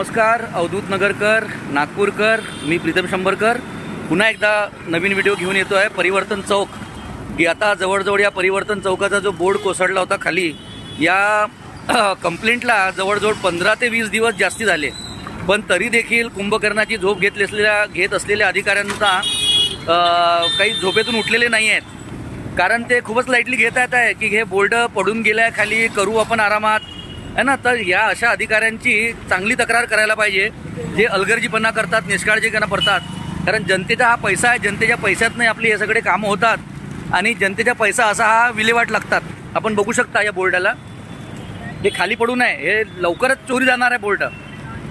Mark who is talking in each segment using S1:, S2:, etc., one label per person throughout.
S1: नमस्कार अवधूत नगरकर नागपूरकर मी प्रीतम शंभरकर. पुन्हा एकदा नवीन व्हिडिओ घेऊन येतो आहे परिवर्तन चौक. की आता जवळजवळ या परिवर्तन चौकाचा जो बोर्ड कोसळला होता खाली या कंप्लेंटला जवळजवळ पंधरा ते वीस दिवस जास्ती झाले. पण तरी देखील कुंभकर्णाची झोप घेतली असलेल्या घेत असलेल्या अधिकाऱ्यांना काही झोपेतून उठलेले नाही आहेत. कारण ते खूपच लाईटली घेता येत आहे की हे बोर्ड पडून गेलं आहे खाली करू आपण आरामात. आहे ना तर या अशा अधिकाऱ्यांची चांगली तक्रार करायला पाहिजे. जे अलगर्जीपणा करतात निष्काळजीपणा पडतात कारण जनतेचा हा पैसा आहे जनतेच्या पैशातनं आपली हे सगळे कामं होतात. आणि जनतेचा पैसा असा हा विल्हेवाट लागतात. आपण बघू शकता या बोर्डाला. हे खाली पडू नये. हे लवकरच चोरी जाणार आहे बोर्ड.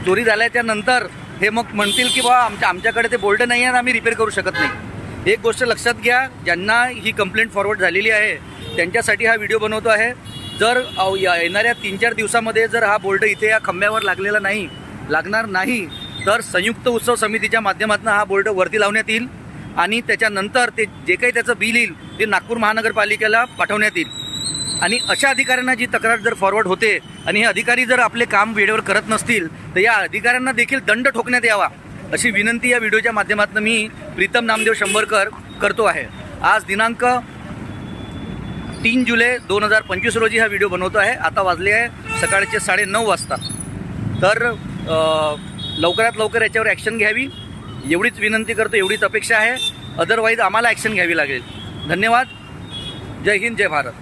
S1: चोरी झाल्याच्यानंतर हे मग म्हणतील की बा आमच्या आमच्याकडे ते बोर्ड नाही आहे आम्ही रिपेअर करू शकत नाही. एक गोष्ट लक्षात घ्या ज्यांना ही कंप्लेंट फॉरवर्ड झालेली आहे त्यांच्यासाठी हा व्हिडिओ बनवतो आहे. जर या- येणाऱ्या तीन चार दिवसामध्ये जर हा बोर्ड इथे या खंब्यावर लागलेला नाही लागणार नाही तर संयुक्त उत्सव समितीच्या माध्यमातून हा बोर्ड वरती लावण्यात येईल आणि त्याच्यानंतर ते जे काही त्याचं बिल येईल ते नागपूर महानगरपालिकेला पाठवण्यात येईल. आणि अशा अधिकाऱ्यांना जी तक्रार जर फॉरवर्ड होते आणि हे अधिकारी जर आपले काम वेळेवर करत नसतील तर या अधिकाऱ्यांना देखील दंड ठोकण्यात यावा अशी विनंती या व्हिडिओच्या माध्यमातून मी प्रीतम नामदेव शंभरकर करतो आहे. आज दिनांक तीन जुलै दोन हजार पंचवीस रोजी हा व्हिडिओ बनवतो आहे. आता वाजले आहे सकाळचे साडेनऊ वाजता. तर लवकरात लवकर याच्यावर ॲक्शन घ्यावी. एवढीच विनंती करतो एवढीच अपेक्षा आहे. अदरवाईज आम्हाला ॲक्शन घ्यावी लागेल. धन्यवाद. जय हिंद जय भारत.